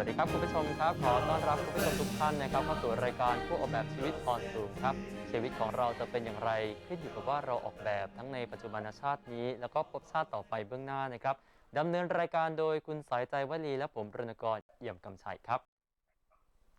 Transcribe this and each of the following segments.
วัสดีค่ะสวัสดีครับคุณผู้ชมครับขอต้อนรับคุณผู้ชมทุกท่านนะครับเข้าสู่รายการผู้ออกแบบชีวิตออนซูมครับชีวิตของเราจะเป็นอย่างไรขึ้นอยู่กับว่าเราออกแบบทั้งในปัจจุบันชาตินี้ แล้วก็ภพชาติต่อไปเบื้องหน้านะครับดำเนินรายการโดยคุณสายใจวลีและผมรณกรเอี่ยมกำชัยครับ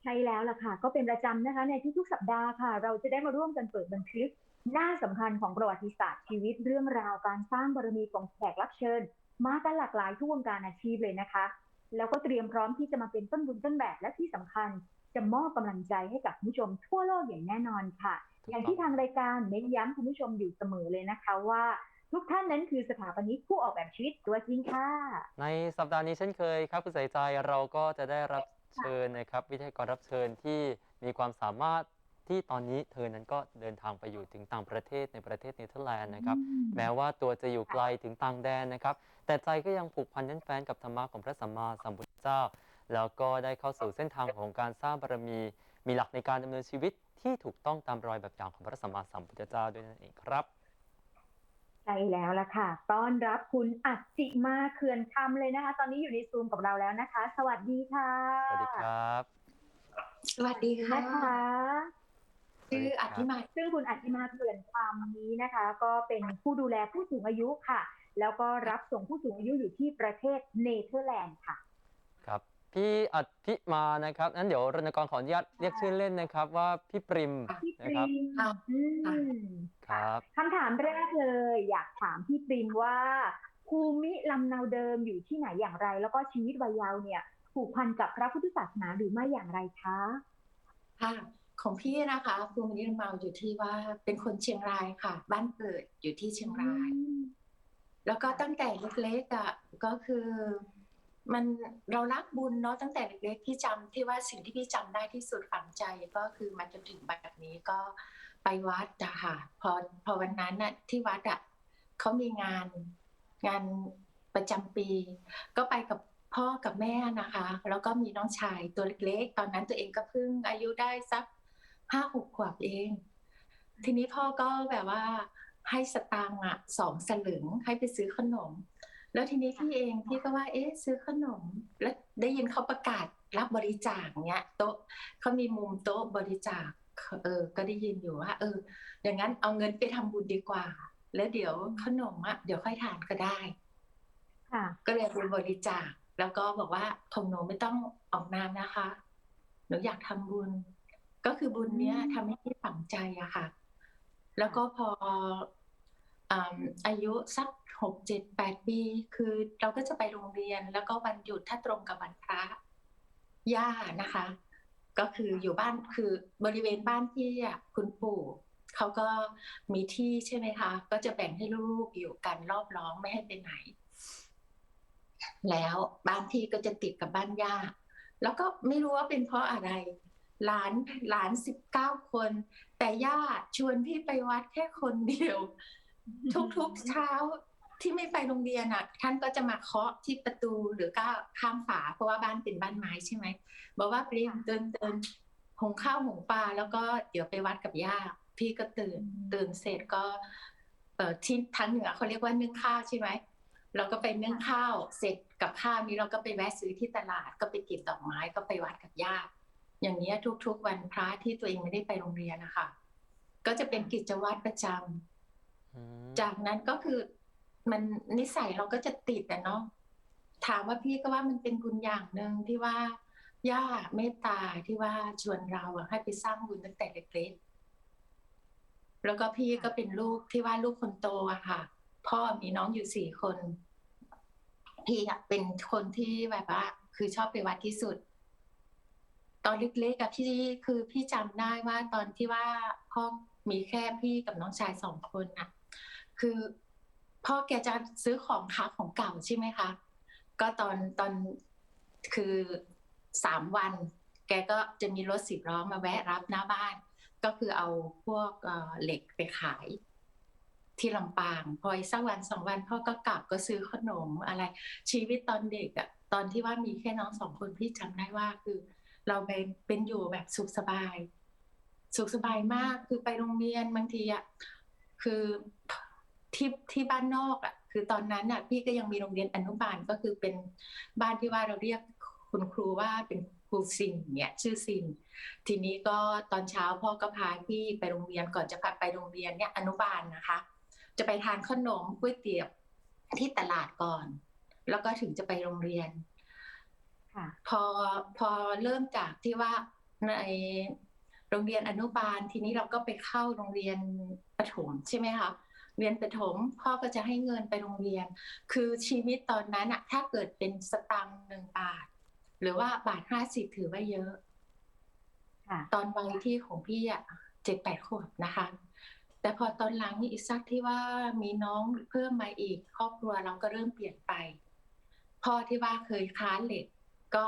ใช่แล้วล่ะค่ะ ก็เป็นประจำนะคะ ในทุกๆสัปดาห์ค่ะ เราจะได้มาร่วมกันเปิดบันทึกหน้าสำคัญของประวัติศาสตร์ชีวิตเรื่องราวการสร้างบารมีของแขกรับเชิญ มากันหลากหลายทุกวงการอาชีพเลยนะคะ แล้วก็เตรียมพร้อมที่จะมาเป็นต้นบุญต้นแบบและที่สำคัญจะมอบกำลังใจให้กับคุณผู้ชมทั่วโลกอย่างแน่นอนค่ะถูกต้องอย่างที่ทางรายการเน้นย้ำคุณผู้ชมอยู่เสมอเลยนะคะว่าทุกท่านนั้นคือสถาปนิกผู้ออกแบบชีวิตตัวจริงค่ะ ในสัปดาห์นี้เช่นเคยครับคุณสายใจเราก็จะได้รับเชิญนะครับ วิทยากรรับเชิญที่มีความสามารถ ที่ตอนนี้เธอนั้นก็เดินทางไปอยู่ถึงต่างประเทศในประเทศเนเธอร์แลนด์นะครับ แม้ว่าตัวจะอยู่ไกลถึงต่างแดนนะครับ แต่ใจก็ยังผูกพันแน่นแฟนกับธรรมะของพระสัมมาสัมพุทธเจ้า แล้วก็ได้เข้าสู่เส้นทางของการสร้างบารมี มีหลักในการดำเนินชีวิตที่ถูกต้องตามรอยแบบอย่างของพระสัมมาสัมพุทธเจ้าด้วยนั่นเองครับใช่แล้วล่ะค่ะ ต้อนรับคุณอัจจิมาเขื่อนคำเลยนะคะ ตอนนี้อยู่ในซูมกับเราแล้วนะคะ สวัสดีค่ะ สวัสดีครับ สวัสดีค่ะนะคะ ชื่ออธิมาซึ่งคุณอัจจิมาเขื่อนคำนี้นะคะ ก็เป็นผู้ดูแลผู้สูงอายุค่ะ แล้วก็รับส่งผู้สูงอายุอยู่ที่ประเทศเนเธอร์แลนด์ค่ะ ครับพี่อัธิมานะครับนั้นเดี๋ยวรณกรขออนุญาตเรียกชื่อเล่นนะครับ ว่าพี่ปริมพี่ปนะริครับมค่ะอืมครับคำถามแรกเลย อยากถามพี่ปริมว่าภูมิลำเนาเดิมอยู่ที่ไหนอย่างไร แล้วก็ชีวิตวัยเยาว์เนี่ยผูกพันกับพระพุทธศาสนาหรือไม่อย่างไรคะค่ะ ของพี่นะคะภูมิลำเนาอยู่ที่ว่าเป็นคนเชียงรายค่ะ บ้านเกิดอยู่ที่เชียงราย แล้วก็ตั้งแต่เล็กๆอะก็คือมันเรารักบุญเนาะตั้งแต่เล็กๆที่จำที่ว่าสิ่งที่พี่จำได้ที่สุดฝังใจก็คือมาจนถึงบัดนี้ก็ไปวัดอะค่ะพอพอวันนั้นน่ะที่วัดอะเขามีงานงานประจำปี ก็ไปกับพ่อกับแม่นะคะ แล้วก็มีน้องชายตัวเล็กๆ ตอนนั้นตัวเองก็เพิ่งอายุได้สัก ห้าหกขวบเอง ทีนี้พ่อก็แบบว่าให้สตางค์อะสองสลึงให้ไปซื้อขนม แล้วทีนี้พี่เองพี่ก็ว่า เอ๊ะ ซื้อขนม แล้วได้ยินเขาประกาศรับบริจาคเนี้ยโต๊ะเขามีมุมโต๊ะบริจาคเออ ก็ได้ยินอยู่ว่า เออ อย่างนั้นเอาเงินไปทำบุญดีกว่า แล้วเดี๋ยวขนมอะเดี๋ยวค่อยทานก็ได้ค่ะก็เลยไปบริจาค แล้วก็บอกว่าของหนูไม่ต้องออกนามนะคะ หนูอยากทำบุญ ก็คือบุญเนี้ยอืมทำให้พี่ฝังใจอะค่ะ แล้วก็พออ่าอายุสักหกเจ็ดแปดปีคือเราก็จะไปโรงเรียน แล้วก็วันหยุดถ้าตรงกับวันพระย่านะคะ ก็คืออยู่บ้านคือบริเวณบ้านที่อะคุณปู่เขาก็มีที่ใช่ไหมคะ ก็จะแบ่งให้ลูกอยู่กันรอบล้อมไม่ให้ไปไหน แล้วบ้านที่ก็จะติดกับบ้านย่าแล้วก็ไม่รู้ว่าเป็นเพราะอะไร หลานหลานสิบเก้าคน แต่ย่าชวนพี่ไปวัดแค่คนเดียว ทุกๆเช้าที่ไม่ไปโรงเรียนอะ ท่านก็จะมาเคาะที่ประตูหรือก็ข้ามฝา เพราะว่าบ้านเป็นบ้านไม้ใช่ไหมบอกว่าปริมเดินเดินหุงข้าวหุงปลาแล้วก็เดี๋ยวไปวัดกับย่าพี่ก็ตื่นอืมตื่นเสร็จก็เอ่อที่ทางเหนือเขาเรียกว่านึ่งข้าวใช่ไหมเราก็ไปนึ่งข้าวเสร็จกับข้าวนี้เราก็ไปแวะซื้อที่ตลาดก็ไปเก็บดอกไม้ก็ไปวัดกับญาติ อย่างเนี้ยทุกๆวันพระที่ตัวเองไม่ได้ไปโรงเรียนนะคะก็จะเป็นกิจวัตรประจำอืมจากนั้นก็คือมันนิสัยเราก็จะติดอะเนาะถามว่าพี่ก็ว่ามันเป็นบุญอย่างหนึ่งที่ว่าย่าเมตตาที่ว่าชวนเราอะให้ไปสร้างบุญตั้งแต่เล็กๆแล้วก็พี่ก็เป็นลูกที่ว่าลูกคนโตอะค่ะ พ่อมีน้องอยู่สี่คน พี่อะเป็นคนที่แบบว่า คือชอบไปวัดที่สุด ตอนเล็กๆกับพี่คือพี่จำได้ว่าตอนที่ว่าพ่อมีแค่พี่กับน้องชายสองคนน่ะ คือพ่อแกจะซื้อของค้าของเก่าใช่ไหมคะ ก็ตอนตอนคือสามวัน แกก็จะมีรถสิบล้อมาแวะรับหน้าบ้าน ก็คือเอาพวกเอ่อเหล็กไปขาย ที่ลำปาง พออีกสักวันสองวันพ่อก็กลับก็ซื้อขนมอะไร ชีวิตตอนเด็กอะตอนที่ว่ามีแค่น้องสองคนพี่จำได้ว่าคือ เราเป็นเป็นอยู่แบบสุขสบาย สุขสบายมากคือไปโรงเรียนบางทีอะคือที่ที่บ้านนอกอะคือตอนนั้นอะพี่ก็ยังมีโรงเรียนอนุบาลก็คือเป็นบ้านที่ว่าเราเรียกคุณครูว่าเป็นครูซินเนี่ยชื่อซิน ทีนี้ก็ตอนเช้าพ่อก็พาพี่ไปโรงเรียนก่อนจะพาไปโรงเรียนเนี่ยอนุบาลนะคะ จะไปทานขนมก๋วยเตี๋ยวที่ตลาดก่อน แล้วก็ถึงจะไปโรงเรียน พอพอเริ่มจากที่ว่าในโรงเรียนอนุบาลทีนี้เราก็ไปเข้าโรงเรียนประถมใช่ไหมคะเรียนประถมพ่อก็จะให้เงินไปโรงเรียน คือชีวิตตอนนั้นอะถ้าเกิดเป็นสตังค์หนึ่งบาท หรือว่าบาทห้าสิบถือว่าเยอะค่ะตอนวัยที่ของพี่อะเจ็ดแปดขวบนะคะ แต่พอตอนหลังนี่อีกสักที่ว่ามีน้องเพิ่มมาอีก ครอบครัวเราก็เริ่มเปลี่ยนไป พ่อที่ว่าเคยค้าเหล็ก ก็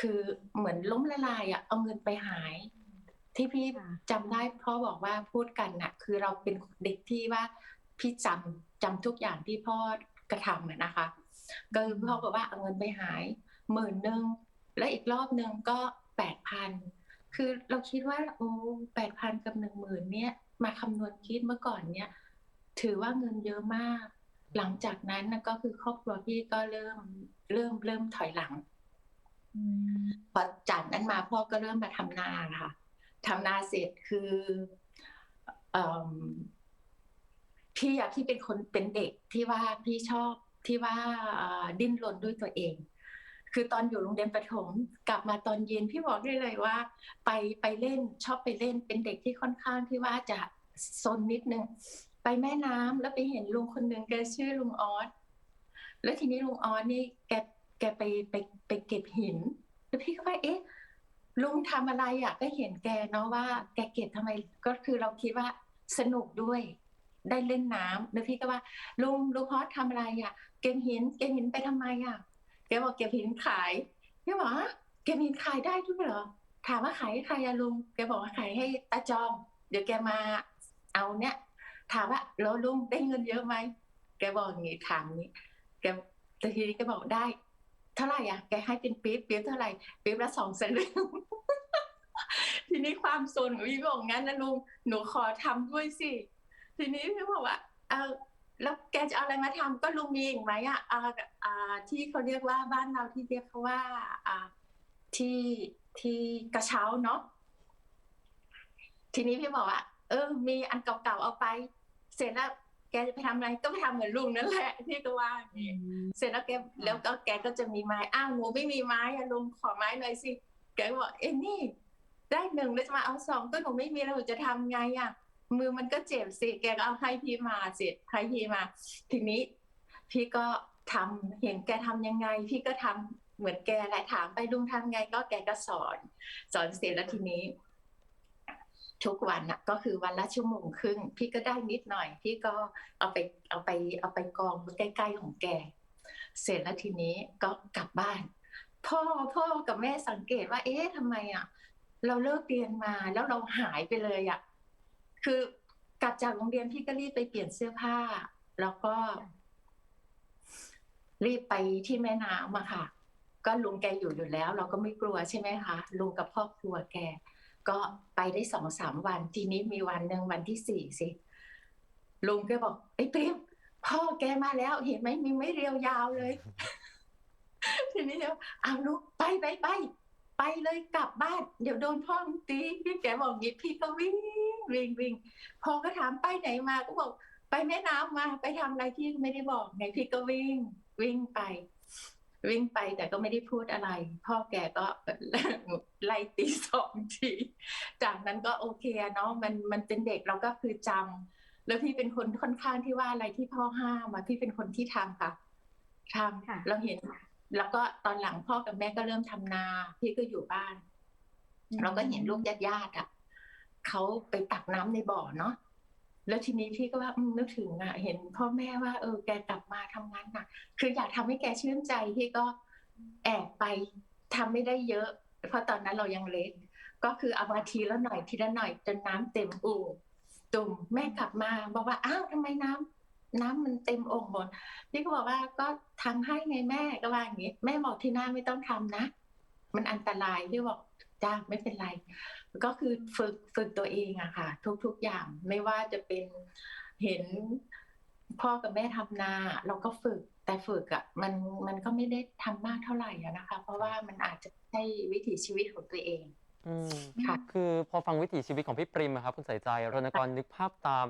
คือเหมือนล้มละลายอะเอาเงินไปหาย ที่พี่ค่ะจำได้พ่อบอกว่าพูดกันน่ะ คือเราเป็นเด็กที่ว่าพี่จำจำทุกอย่างที่พ่อกระทำอะนะคะ ก็คือพ่อบอกว่าเอาเงินไปหายหมื่นหนึ่งและอีกรอบหนึ่งก็แปดพันคือเราคิดว่าโอ้แปดพันกับหนึ่งหมื่นเนี่ย มาคำนวณคิดเมื่อก่อนเนี่ย ถือว่าเงินเยอะมาก หลังจากนั้นนะก็คือครอบครัวพี่ก็เริ่มเริ่มเริ่มถอยหลังอืม พอจากนั้นมาพ่อก็เริ่มมาทำนาค่ะทำนาเสร็จคืออพี่อะพี่เป็นคนเป็นเด็กที่ว่าพี่ชอบที่ว่าดิ้นรนด้วยตัวเอง คือตอนอยู่โรงเรียนประถมกลับมาตอนเย็นพี่บอกได้เลยว่า ไปไปเล่นชอบไปเล่นเป็นเด็กที่ค่อนข้างที่ว่าจะซนนิดนึงไปแม่น้ำแล้วไปเห็นลุงคนหนึ่งแกชื่อลุงออสแล้วทีนี้ลุงออสนี่แก แกไปไปไปเก็บหินแล้วพี่ก็ว่าเอ๊ะลุงทำอะไรอะก็เห็นแกเนาะว่า แกเก็บทำไมก็คือเราคิดว่าสนุกด้วย ได้เล่นน้ำแล้วพี่ก็ว่า ลุงลุงฮอตทำอะไรอะ เก็บหิน เก็บหินไปทำไมอะแกบอกเก็บหินขายพี่บอกเก็บหินขายได้ด้วยเหรอถามว่าขายให้ใครอะลุงแกบอกว่าขายให้ตาจอมเดี๋ยวแกมาเอาเนี่ยถามว่าแล้วลุงได้เงินเยอะไหมแกบอกอย่างงี้ถามนี้แกแต่ทีนี้แกบอกได้ เท่าไหร่อะแกให้เป็นปี๊บปี๊บเท่าไหร่ปี๊บละสองสลึงทีนี้ความโซนของพี่บอกงั้นนะลุงหนูขอทำด้วยสิทีนี้พี่บอกว่าเอาแล้วแกจะเอาอะไรมาทำก็ลุงมีอีกไหมอะอ่าอ่าที่เขาเรียกว่าบ้านเราที่เรียกเขาว่า อ่าที่ที่กระเช้าเนาะทีนี้พี่บอกว่าเออ มีอันเก่าๆเอาไป เสร็จแล้ว แกจะไปทำอะไรก็ไปทำเหมือนลุงนั่นแหละพี่ก็ว่าอย่างนี้เสร็จแล้วแกแล้วก็แกก็จะมีไม้อ้าวหนูไม่มีไม้อะลุงขอไม้หน่อยสิแกก็บอกเอ็นี่ได้หนึ่งแล้วจะมาเอาสองก็หนูไม่มีแล้วหนูจะทำไงอะมือมันก็เจ็บสิแกก็เอาให้พี่มาเสร็จให้พี่มา ทีนี้พี่ก็ทำเห็นแกทำยังไง พี่ก็ทำเหมือนแกแหละถามไปลุงทำไงก็แกก็สอน สอนเสร็จแล้วทีนี้ ทุกวันน่ะก็คือวันละชั่วโมงครึ่ง พี่ก็ได้นิดหน่อย พี่ก็เอาไปเอาไปเอาไปกองใกล้ๆของแก เสร็จแล้วทีนี้ก็กลับบ้าน พ่อพ่อกับแม่สังเกตว่า เอ๊ะทำไมอะเราเลิกเรียนมาแล้วเราหายไปเลยอะคือกลับจากโรงเรียนพี่ก็รีบไปเปลี่ยนเสื้อผ้า แล้วก็ รีบไปที่แม่น้ำอะค่ะ ก็ลุงแกอยู่อยู่แล้ว เราก็ไม่กลัวใช่ไหมคะลุงกับครอบครัวแก ก็ไปได้สองสามวัน ทีนี้มีวันหนึ่งวันที่สี่สิลุงแกบอกไอ้เปรี้ยมพ่อแกมาแล้วเห็นไหมมีไม่เรียวยาวเลย ทีนี้เดี๋ยวเอาลูกไปไปไปไปเลยกลับบ้าน เดี๋ยวโดนพ่อมตีพี่แกบอกงี้พี่ก็วิ่งวิ่งวิ่งพอก็ถามไปไหนมาก็บอก ไปแม่น้ำมา ไปทำอะไรที่ไม่ได้บอกไงพี่ก็วิ่ง วิ่งไป วิ่งไปแต่ก็ไม่ได้พูดอะไร พ่อแกก็ไล่ตีสองทีจากนั้นก็โอเคอะเนาะมันมันเป็นเด็กเราก็คือจำแล้วพี่เป็นคนค่อนข้างที่ว่าอะไรที่พ่อห้ามมาพี่เป็นคนที่ทำค่ะทำค่ะเราเห็น แล้วก็ตอนหลังพ่อกับแม่ก็เริ่มทำนา พี่ก็อยู่บ้าน เราก็เห็นลูกญาติๆอะเขาไปตักน้ำในบ่อเนาะ แล้วทีนี้พี่ก็ว่านึกถึงอะ เห็นพ่อแม่ว่าเออแกกลับมาทำงานหนักคืออยากทำให้แกชื่นใจพี่ก็แอบไปทำไม่ได้เยอะ เพราะตอนนั้นเรายังเล็ก ก็คือเอามาทีละหน่อยทีละหน่อยจนน้ำเต็มอู่ตุ่มแม่กลับมา บอกว่าอ้าวทำไมน้ำน้ำมันเต็มโองค์หมดพี่ก็บอกว่าก็ทำให้ไงแม่ก็ว่าอย่างนี้แม่บอกที่หน้าไม่ต้องทำนะ มันอันตรายพี่บอก จ้าไม่เป็นไร ก็คือฝึกฝึกตัวเองอะค่ะ ทุกๆอย่างไม่ว่าจะเป็นเห็นพ่อกับแม่ทำนา เราก็ฝึกแต่ฝึกอะมันมันก็ไม่ได้ทำมากเท่าไหร่อะนะคะ เพราะว่ามันอาจจะใช่วิถีชีวิตของตัวเองอืมค่ะคือพอฟังวิถีชีวิตของพี่ปริมอะครับคุณสายใจรณกรนึกภาพตาม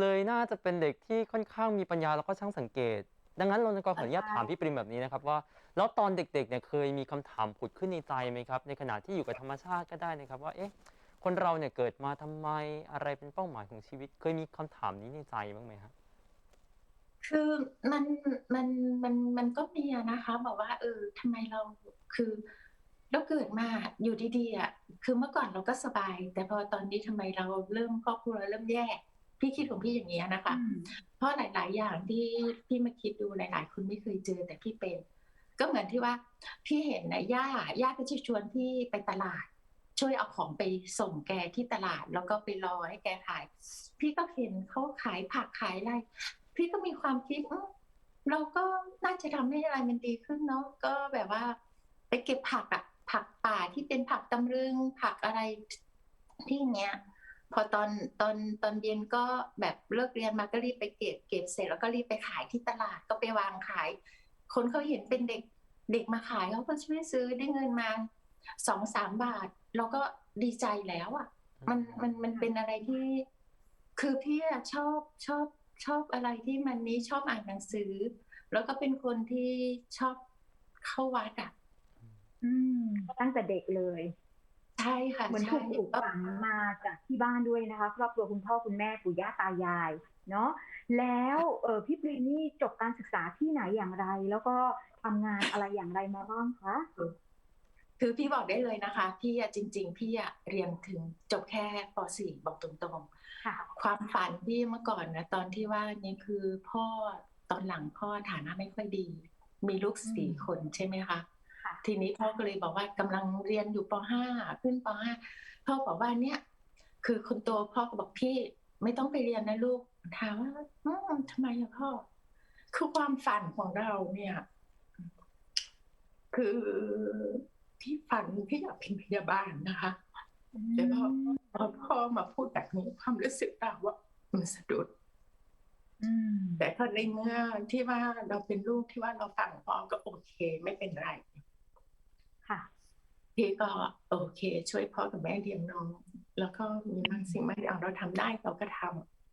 เลยน่าจะเป็นเด็กที่ค่อนข้างมีปัญญาแล้วก็ช่างสังเกต ดังนั้นรณกรขออนุญาตใช่ถามพี่ปริมแบบนี้นะครับว่า แล้วตอนเด็กๆเนี่ยเคยมีคำถามผุดขึ้นในใจไหมครับ ในขณะที่อยู่กับธรรมชาติก็ได้นะครับ ว่าเอ๊ะคนเราเนี่ยเกิดมาทำไมอะไรเป็นเป้าหมายของชีวิต เคยมีคำถามนี้ในใจบ้างไหมครับคือมันมันมันมันก็มีอะนะคะบอกว่าเออทำไมเราคือเราเกิดมาอยู่ดีๆอะคือเมื่อก่อนเราก็สบาย แต่พอตอนนี้ทำไมเราเริ่มครอบครัวเริ่มแย่พี่คิดของพี่อย่างนี้นะคะ เพราะหลาย ๆ อย่างที่พี่มาคิดดูหลาย ๆ คนไม่เคยเจอแต่พี่เป็น ก็เหมือนที่ว่าพี่เห็นนะย่าย่าก็จะชวนพี่ไปตลาด ช่วยเอาของไปส่งแกที่ตลาด แล้วก็ไปรอให้แกขาย พี่ก็เห็นเขาขายผักขายอะไร พี่ก็มีความคิดเราก็น่าจะทำให้อะไรมันดีขึ้นเนาะก็แบบว่า ไปเก็บผักอะผักป่าที่เป็นผักตำลึง ผักอะไรที่เงี้ยพอตอนตอนตอนเย็นก็แบบเลิกเรียนมาก็รีบไปเก็บเก็บเสร็จแล้วก็รีบไปขายที่ตลาดก็ไปวางขาย คนเขาเห็นเป็นเด็กเด็กมาขายเขาก็ช่วยซื้อได้เงินมาสองสามบาท เราก็ดีใจแล้วอะ มันมันมันเป็นอะไรที่ คือพี่อะชอบชอบชอบอะไรที่มันนี้ชอบอ่านหนังสือ แล้วก็เป็นคนที่ชอบเข้าวัดอะอืมตั้งแต่เด็กเลยใช่ค่ะเหมือนใช่ถูกปลูกฝังมาจากที่บ้านด้วยนะคะ ครอบครัวคุณพ่อคุณแม่ปู่ย่าตายาย เนาะแล้วเออพี่ปรีนี่จบการศึกษาที่ไหนอย่างไร แล้วก็ทำงานอะไรอย่างไรมาบ้างคะคือพี่บอกได้เลยนะคะ พี่อะจริง ๆ พี่อะเรียนถึงจบแค่ป .4 บอกตรงๆค่ะความฝันพี่เมื่อก่อนนะตอนที่ว่านี่คือพ่อตอนหลังพ่อฐานะไม่ค่อยดี มีลูกสี่อืมคนใช่ไหมคะค่ะทีนี้พ่อก็เลยบอกว่ากำลังเรียนอยู่ป .5 ขึ้นป .5 พ่อบอกว่าเนี่ย คือคนโตพ่อก็บอกพี่ ไม่ต้องไปเรียนนะลูกถามว่าอืมทำไมอะพ่อ คือความฝันของเราเนี่ย คือพี่ฝันพี่อยากเป็นพยาบาลนะคะแต่พอพอพ่อมาพูดแบบนี้ความรู้สึกเราว่ามันสะดุดอืมแต่พอในเมื่อที่ว่าเราเป็นลูกที่ว่าเราฟังพ่อก็โอเค ไม่เป็นไรค่ะ พี่ก็โอเค ช่วยพ่อกับแม่เลี้ยงน้อง แล้วก็มีบางสิ่งบางอย่างเราทำได้เราก็ท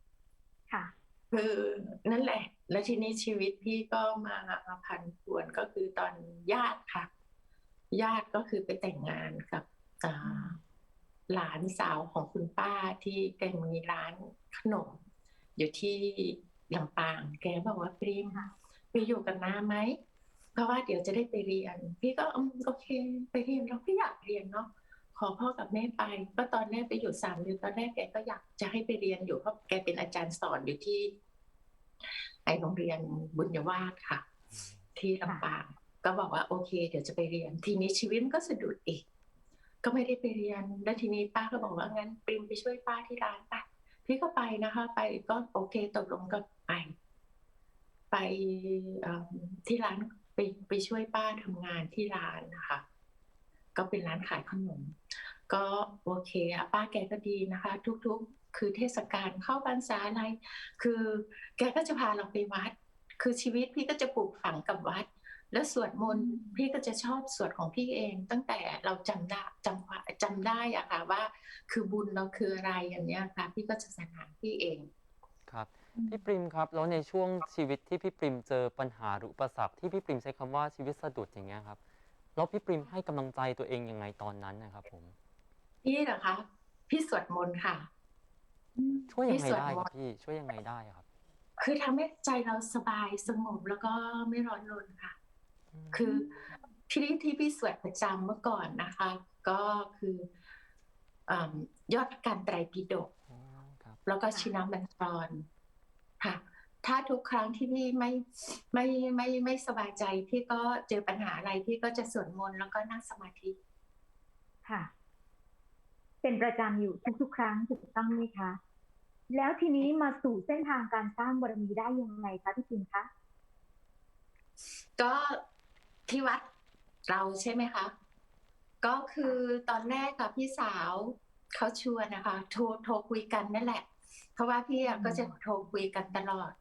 ำค่ะ คือนั่นแหละ แล้วทีนี้ชีวิตพี่ก็มามาพันปวนก็คือตอนญาติค่ะ ญาติก็คือไปแต่งงานกับอ่าหลานสาวของคุณป้าที่แกมีร้านขนม อยู่ที่ลำปาง แกบอกว่าปรีมค่ะไปอยู่กับน้าไหม เพราะว่าเดี๋ยวจะได้ไปเรียน พี่ก็อืมโอเค ไปเรียนเราพี่อยากเรียนเนาะขอพ่อกับแม่ไปก็ตอนแรกไปอยู่สามเดือนตอนแรกแกก็อยากจะให้ไปเรียนอยู่เพราะแกเป็นอาจารย์สอนอยู่ที่ ไอโรงเรียนบุญยวาสค่ะ ที่ลำปางก็บอกว่าโอเค เดี๋ยวจะไปเรียน ทีนี้ชีวิตมันก็สะดุดอีก ก็ไม่ได้ไปเรียน แล้วทีนี้ป้าก็บอกว่างั้นปริมไปช่วยป้าที่ร้านไปพี่ก็ไปนะคะ ไปก็โอเคตกลงก็ไป ไปที่ร้าน ไปไปช่วยป้าทำงานที่ร้านนะคะ ก็เป็นร้านขายขนม ก็โอเคอะป้าแกก็ดีนะคะ ทุกๆ คือเทศกาลเข้าพรรษาอะไร คือแกก็จะพาเราไปวัด คือชีวิตพี่ก็จะปลูกฝังกับวัด แล้วสวดมนต์พี่ก็จะชอบสวดของพี่เอง ตั้งแต่เราจำได้จำความจำได้อะค่ะว่า คือบุญเราคืออะไรอย่างเนี้ยค่ะ พี่ก็จะสนานพี่เองครับ พี่ปริมครับ แล้วในช่วงชีวิตที่พี่ปริมเจอปัญหาหรืออุปสรรคที่พี่ปริมใช้คำว่าชีวิตสะดุดอย่างเงี้ยครับแล้วพี่ปริมให้กำลังใจตัวเองยังไงตอนนั้นนะครับ ผม พี่เหรอคะ พี่สวดมนต์ค่ะ ช่วยยังไงพี่สวดได้มครับนต์พี่ช่วยยังไงได้ครับ คือทำให้ใจเราสบายสงบแล้วก็ไม่ร้อนรนค่ะ คือที่ที่พี่สวดประจำเมื่อก่อนนะคะ ก็คืออ่ายอดพระกันไตรปิฎกอ๋อครับแล้วก็ชินบัญชร ค่ะ ถ้าทุกครั้งที่พี่ไม่ไม่ไม่ไม่สบายใจพี่ก็เจอปัญหาอะไรพี่ก็จะสวดมนต์แล้วก็นั่งสมาธิค่ะ เป็นประจำอยู่ทุกๆ ครั้งถูกต้องไหมคะ แล้วทีนี้มาสู่เส้นทางการสร้างบารมีได้ยังไงคะพี่จินคะก็ที่วัดเราใช่ไหมคะ ก็คือตอนแรกกับพี่สาวเขาชวนนะคะโทรโทรคุยกันนั่นแหละ เพราะว่าพี่อะอืมก็จะโทรคุยกันตลอด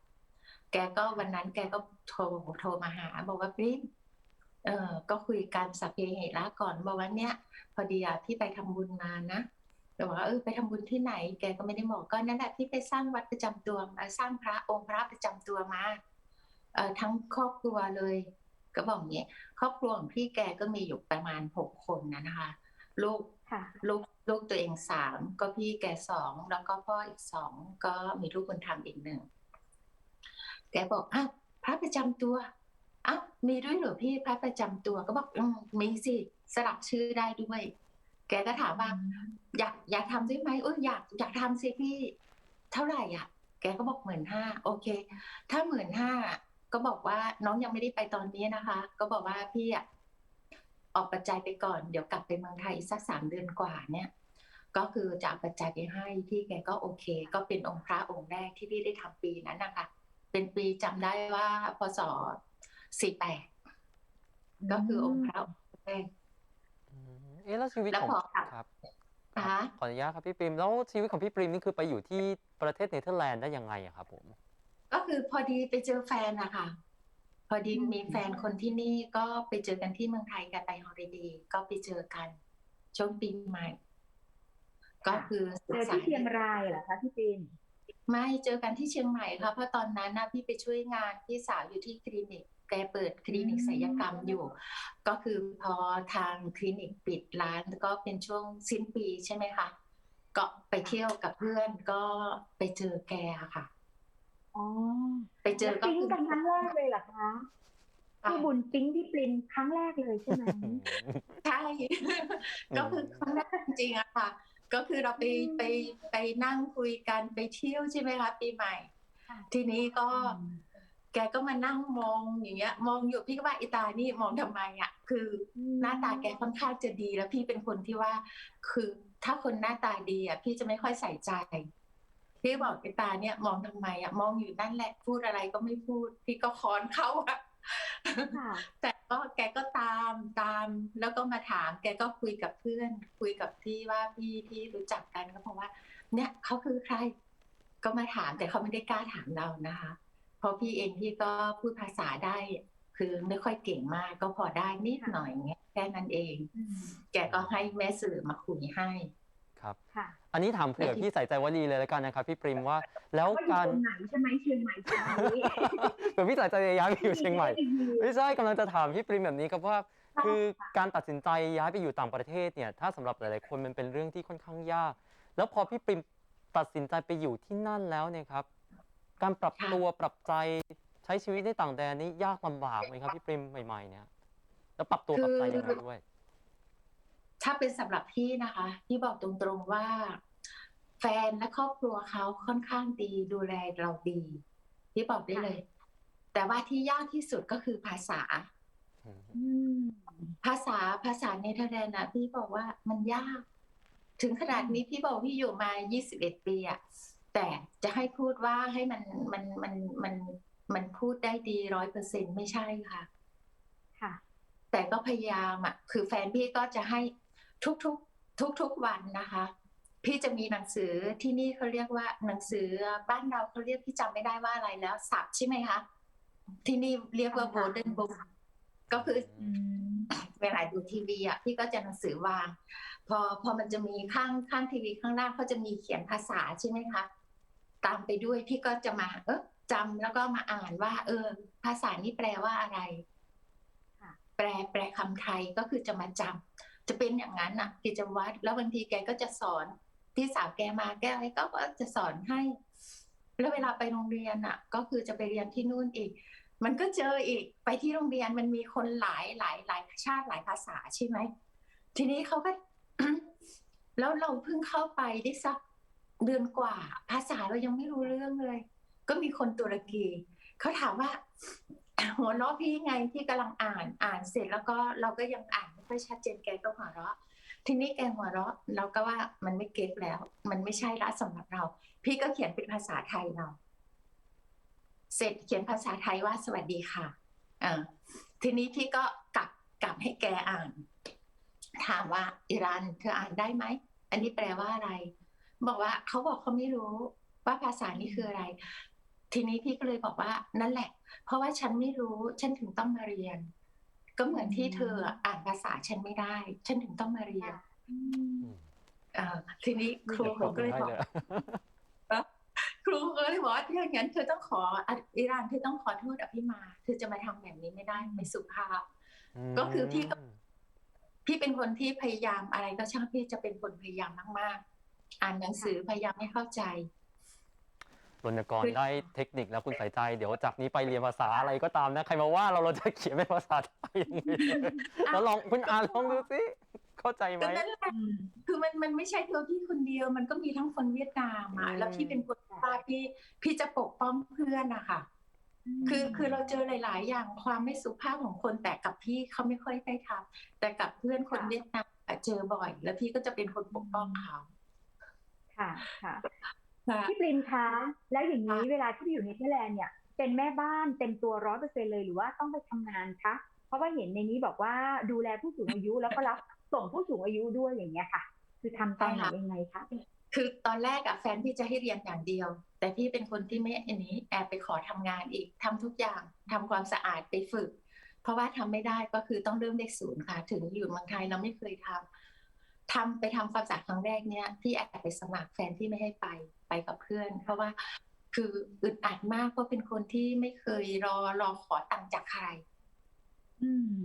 แกก็วันนั้นแกก็โทรโทรมาหา บอกว่าพี่เออก็คุยกันสัพเพเหระก่อนบอกว่าเนี่ยพอดีอะพี่ไปทำบุญมานะแต่ว่าเออไปทำบุญที่ไหน แกก็ไม่ได้บอกก็นั่นแหละพี่ไปสร้างวัดประจำตัวมาสร้างพระองค์พระประจำตัวมาเอ่อทั้งครอบครัวเลย ก็บอกอย่างนี้ครอบครัวของพี่แกก็มีอยู่ประมาณหกคนนะนะคะ ลูกค่ะลูก ลูกตัวเองสามก็พี่แกสองแล้วก็พ่ออีกสองก็มีลูกคนทำอีกหนึ่งแกบอกอ้าวพระประจำตัวอ้าวมีด้วยเหรอพี่พระประจำตัวก็บอกอืมมีสิสลักชื่อได้ด้วย แกก็ถามว่าอยากอยากทำด้วยไหมเอออยากอยากทำสิพี่ เท่าไหร่อะ แกก็บอกหมื่นห้าโอเค ถ้าหมื่นห้าก็บอกว่าน้องยังไม่ได้ไปตอนนี้นะคะ ก็บอกว่าพี่อะ ออกปัจจัยไปก่อน เดี๋ยวกลับไปเมืองไทยอีกสักสามเดือนกว่าเนี่ย ก็คือจะเอาปัจจัยไปให้พี่แกก็โอเค ก็เป็นองค์พระองค์แรกที่พี่ได้ทำปีนั้นนะคะ เป็นปีจำได้ว่าพศสี่แปดก็คือองค์พระองค์แรกอืมเอ๊ะแล้วชีวิตแล้วของพอกลับครับนะคะขออนุญาตครับพี่ปริมแล้วชีวิตของพี่ปริมนี่คือไปอยู่ที่ประเทศเนเธอร์แลนด์ได้ยังไงอะครับผม ก็คือพอดีไปเจอแฟนนะคะพ อดีมีแฟนคนที่นี่ก็ไปเจอกันที่เมืองไทยกันไปฮอลิเดย์ก็ไปเจอกัน ช่วงปีใหม่ ก็คือศึเจกอษาที่เชียงรายเหรอคะพี่ปินไม่เจอกันที่เชียงใหม่ค่ะเพราะตอนนั้นนะพี่ไปช่วยงานพี่สาวอยู่ที่คลินิกแกเปิดคลินิกศัลยกรรมอยู่ ก็คือพอทางคลินิกปิดร้านก็เป็นช่วงสิ้นปีใช่ไหมคะก็ไปเที่ยวกับเพื่อนก็ไปเจอแกค่ะ อ๋อไปเจอก็ปิ๊งคือกันครั้งแรกเลยเหรอคะพี่บุญปิ๊งพี่ปรินครั้งแรกเลยใช่ไหมใช่ก็คือครั้งแรกจริงๆอะค่ะ ก็คือเราไปอืมไปไปนั่งคุยกันไปเที่ยวใช่ไหมคะปีใหม่ค่ะทีนี้ก็แกก็มานั่งมองอย่างเงี้ย มองอยู่พี่ก็ว่าไอตานี่มองทำไมอะคือหน้าตาแกค่อนข้างจะดีแล้วพี่เป็นคนที่ว่า คือถ้าคนหน้าตาดีอะพี่จะไม่ค่อยใส่ใจ พี่บอกไอตาเนี่ยมองทำไมอะมองอยู่นั่นแหละพูดอะไรก็ไม่พูด พี่ก็ค้อนเขาอะค่ะแต่ก็แกก็ตามตาม แล้วก็มาถาม แกก็คุยกับเพื่อน คุยกับที่ว่าพี่ที่รู้จักกันก็บอกว่า เนี่ยเขาคือใคร ก็มาถามแต่เขาไม่ได้กล้าถามเรานะคะ เพราะพี่เองพี่ก็พูดภาษาได้ คือไม่ค่อยเก่งมากก็พอได้นิดหน่อยเงี้ยแค่นั้นเองอืมแกก็ให้แม่สื่อมาคุยให้ ครับ ค่ะอันนี้ถามเผื่อพี่ใส่ใจวลีเลยแล้วกันนะครับพี่ปริมว่า แล้วว่าอยู่การ ตรงไหนใช่ไหมเชียงใหม่เชียงใหม่เผื่อพี่ใส่ใจจะย้ายไปอยู่เชียงใหม่รีวิวไม่ใช่กำลังจะถามพี่ปริมแบบนี้ครับว่าค่ะคือการตัดสินใจย้ายไปอยู่ต่างประเทศเนี่ย ถ้าสำหรับหลาย ๆ คนมันเป็นเรื่องที่ค่อนข้างยาก แล้วพอพี่ปริมตัดสินใจไปอยู่ที่นั่นแล้วเนี่ยครับ การปรับค่ะตัวปรับใจใช้ชีวิตในต่างแดนนี้ยากลำบากไหมครับพี่ปริมใหม่ ๆ เนี่ย แล้วปรับตัวปรับใจยังไงด้วย ถ้าเป็นสำหรับพี่นะคะพี่บอกตรงๆว่า แฟนและครอบครัวเขาค่อนข้างดีดูแลเราดีพี่บอกได้เลย แต่ว่าที่ยากที่สุดก็คือภาษาอืมภาษาภาษาเนเธอร์แลนด์นะพี่บอกว่ามันยาก ถึงขนาดนี้พี่บอกพี่อยู่มา 21 ปีอะแต่จะให้พูดว่าให้มันมันมันมันมันพูดได้ดีร้อยเปอร์เซ็นไม่ใช่ค่ะ ค่ะ แต่ก็พยายามอะคือแฟนพี่ก็จะให้ ทุกๆทุกๆวันนะคะ พี่จะมีหนังสือที่นี่เขาเรียกว่าหนังสือบ้านเราเขาเรียกพี่จำไม่ได้ว่าอะไรแล้วสับใช่ไหมคะที่นี่เรียกว่าค่ะ golden book ก็คืออืมเวลาดูทีวีอะพี่ก็จะหนังสือวาง พอพอมันจะมีข้างข้างทีวีข้างล่างเขาจะมีเขียนภาษาใช่ไหมคะ ตามไปด้วยพี่ก็จะมา เออจำแล้วก็มาอ่านว่า เออ ภาษานี้แปลว่าอะไรค่ะแปลแปลคำไทยก็คือจะมาจำ จะเป็นอย่างนั้นอะกิจวัตรแล้วบางทีแกก็จะสอนพี่สาวแกมาแกอะไรก็จะสอนให้ แล้วเวลาไปโรงเรียนอะ ก็คือจะไปเรียนที่นู่นอีก มันก็เจออีกไปที่โรงเรียนมันมีคนหลายหลายหลายชาติหลายภาษาใช่ไหมทีนี้เขาก็แล้วเราเพิ่งเข้าไปได้สักเดือนกว่า ภาษาเรายังไม่รู้เรื่องเลย ก็มีคนตุรกีเขาถามว่าหัวเราะพี่ไงที่กำลังอ่านอ่านเสร็จแล้วก็เราก็ยังอ่านไม่ค่อยชัดเจนแกก็หัวเราะ ทีนี้แกหัวเราะเราก็ว่ามันไม่เก็ตแล้ว มันไม่ใช่ละสำหรับเรา พี่ก็เขียนเป็นภาษาไทยเรา เสร็จเขียนภาษาไทยว่าสวัสดีค่ะอ่าทีนี้พี่ก็กลับกลับให้แกอ่าน ถามว่าอิรันเธออ่านได้ไหมอันนี้แปลว่าอะไร บอกว่าเขาบอกเขาไม่รู้ว่าภาษานี้คืออะไร ทีนี้พี่ก็เลยบอกว่านั่นแหละ เพราะว่าฉันไม่รู้ ฉันถึงต้องมาเรียน ก็เหมือนที่เธออ่านภาษาฉันไม่ได้ ฉันถึงต้องมาเรียนอืมอืมเอ่อทีนี้ครูดี๋ยวเขาก็เลยให้บอกเลยครูก็เลยบอกว่าถ้าอย่างนั้นเธอต้องขออิรานเธอต้องขอโทษอภิมา เธอจะมาทำแบบนี้ไม่ได้ไม่สุภาพ ก็คือพี่ก็พี่เป็นคนที่พยายามอะไรก็ช่างพี่จะเป็นคนพยายามมากๆ อ่านหนังสือพยายามให้เข้าใจ รณกรได้เทคนิคแล้วคุณสายใจ เดี๋ยวจากนี้ไปเรียนภาษาอะไรก็ตามนะใครมาว่าเราเราจะเขียนเป็นภาษาไทยยังไงแล้วลองคุณอ่านลองดูสิเข้าใจไหมก็นั่นแหละอืมคือมันมันไม่ใช่ตัวพี่คนเดียว มันก็มีทั้งคนเวียดนามอะอืมแล้วพี่เป็นคนป้าพี่พี่จะปกป้องเพื่อนนะคะคือคือเราเจอหลาย ๆ อย่างความไม่สุภาพของคนแต่กับพี่เขาไม่ค่อยได้ทำแต่กับเพื่อนคนเวียดนามอะเจอบ่อย แล้วพี่ก็จะเป็นคนปกป้องเขาค่ะค่ะค่ะ พี่ปริมคะแล้วอย่างนี้เวลาที่ไปอยู่เนเธอร์แลนด์เนี่ย เป็นแม่บ้านเต็มตัวร้อยเปอร์เซ็นเลยหรือว่าต้องไปทำงานคะเพราะว่าเห็นในนี้บอกว่าดูแลผู้สูงอายุแล้วก็รับส่งผู้สูงอายุด้วยอย่างเงี้ยค่ะ คือทำตอนไหนยังไงคะคือตอนแรกอะแฟนพี่จะให้เรียนอย่างเดียว แต่พี่เป็นคนที่ไม่อันนี้แอบไปขอทำงานอีกทำทุกอย่างทำความสะอาดไปฝึก เพราะว่าทำไม่ได้ก็คือต้องเริ่มเลขศูนย์ค่ะ ถึงอยู่เมืองไทยเราไม่เคยทำ ทำไปทำความสะอาดครั้งแรกเนี่ยพี่แอบไปสมัครแฟนที่ไม่ให้ไปไปกับเพื่อน เพราะว่าคืออึดอัดมากเพราะเป็นคนที่ไม่เคยรอรอขอตังค์จากใคร อืม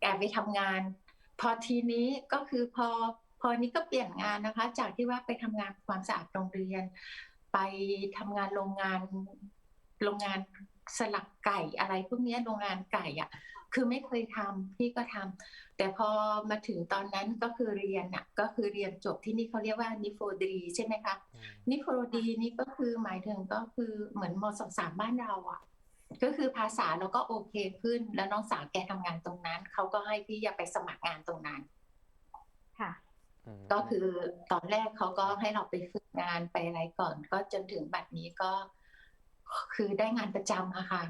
แอบไปทำงาน พอทีนี้ก็คือพอพอนี้ก็เปลี่ยนงานนะคะ จากที่ว่าไปทำงานความสะอาดโรงเรียน ไปทำงานโรงงานโรงงานสลักไก่อะไรพวกเนี้ยโรงงานไก่อะ คือไม่เคยทำพี่ก็ทำแต่พอมาถึงตอนนั้นก็คือเรียนอะก็คือเรียนจบที่นี่เขาเรียกว่านิโฟดีใช่ไหมคะนิโครดีนี่ก็คือหมายถึงก็คือเหมือนมสสามบ้านเราอะ ก็คือภาษาเราก็โอเคขึ้น แล้วน้องสาวแกทำงานตรงนั้นเขาก็ให้พี่อย่าไปสมัครงานตรงนั้น ค่ะมก็คือตอนแรกเขาก็ให้เราไปฝึกงานไปอะไรก่อน ก็จนถึงบัดนี้ก็คือได้งานประจำอะค่ะ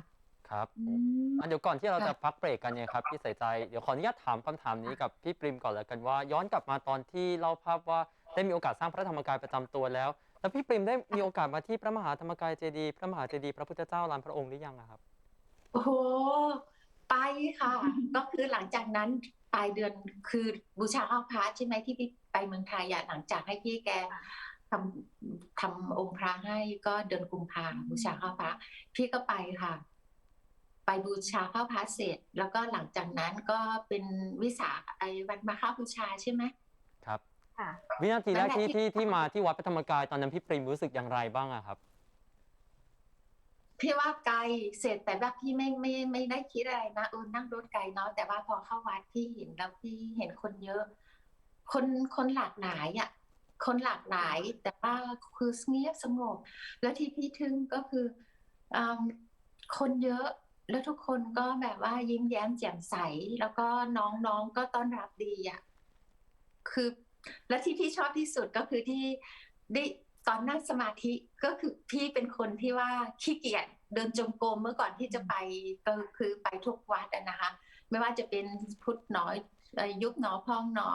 ครับอืมอะเดี๋ยวก่อนที่เราค่ะจะพักเบรกกันเนี่ยครับพี่ใส่ใจเดี๋ยวขออนุญาตถามคำถามนี้กับพี่ปริมก่อนแล้วกันว่า ย้อนกลับมาตอนที่เล่าภาพว่าได้มีโอกาสสร้างพระธรรมกายประจำตัวแล้ว แล้วพี่ปริมได้มีโอกาสมาที่พระมหาธรรมกายเจดีย์พระมหาเจดีย์พระพุทธเจ้าลานพระองค์หรือยังอะครับ โอ้โหไปค่ะ ก็คือหลังจากนั้นปลายเดือนคือบูชาข้าวพระใช่ไหมที่พี่ไปเมืองไทยอะหลังจากให้พี่แกทำทำองค์พระให้ก็เดือนกุมภาบูชาข้าวพระ พี่ก็ไปค่ะ ไปบูชาข้าวพระเสร็จ แล้วก็หลังจากนั้นก็เป็นวิสาไอ้วันมาข้าบูชาใช่ไหมครับค่ะ วินาทีแรกนั่นแหที่ละที่ที่ที่มาที่วัดพระธรรมกายตอนนั้นพี่ปริมรู้สึกอย่างไรบ้างอะครับ พี่ว่าไกลเสร็จแต่ว่าพี่ไม่ไม่ไม่ได้คิดอะไรนะเออนั่งรถไกลเนาะแต่ว่าพอเข้าวัดพี่เห็นแล้วพี่เห็นคนเยอะ คนคนหลากหลายอะคนหลากหลายแต่ว่าคือเงียบสงบแล้วที่พี่ทึ่งก็คืออืมคนเยอะ แล้วทุกคนก็แบบว่ายิ้มแย้มแจ่มใส แล้วก็น้องๆก็ต้อนรับดีอะคือและที่พี่ชอบที่สุดก็คือที่ได้ตอนนั่งสมาธิก็คือพี่เป็นคนที่ว่าขี้เกียจเดินจงกรมเมื่อก่อนที่จะไปก็คือไปทุกวัดนะคะไม่ว่าจะเป็นพุทธหนอเอ่อยุบหนอพองหนอ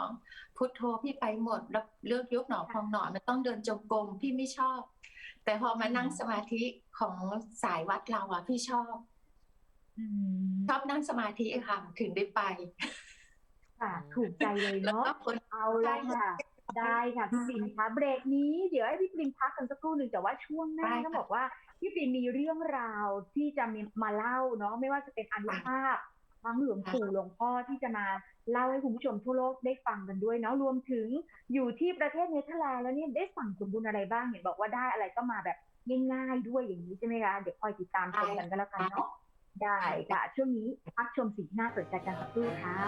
พุทโธพี่ไปหมดแล้วเลือกยุบหนอพองหนอมันต้องเดินจงกรมพี่ไม่ชอบ แต่พอมานั่งสมาธิของสายวัดเราอะพี่ชอบ ชอบนั่งสมาธิค่ะ ถึงได้ไป ค่ะ ถูกใจเลยแล้วเนาะก็คนเอาละค่ะ ได้ค่ะพี่ปริมคะเบรกนี้ เดี๋ยวให้พี่ปริมพักกันสักครู่หนึ่งแต่ว่าช่วงหน้าได้ค่ะต้องบอกว่าพี่ปริมมีเรื่องราวที่จะมีมาเล่าเนาะไม่ว่าจะเป็นอนุภาพทั้งหลวงปู่หลวงพ่อที่จะมาเล่าให้คุณผู้ชมทั่วโลกได้ฟังกันด้วยเนาะรวมถึงอยู่ที่ประเทศเนเธอร์แลนด์แล้วเนี่ยได้สั่งสมบุญอะไรบ้างเห็นบอกว่าได้อะไรก็มาแบบง่ายๆด้วยอย่างนี้ใช่ไหมคะเดี๋ยวคอยติดตามชมกันก็แล้วกันเนาะ ได้ค่ะช่วงนี้พักชมสิหน้าสนใจกันสักครู่ค่ะ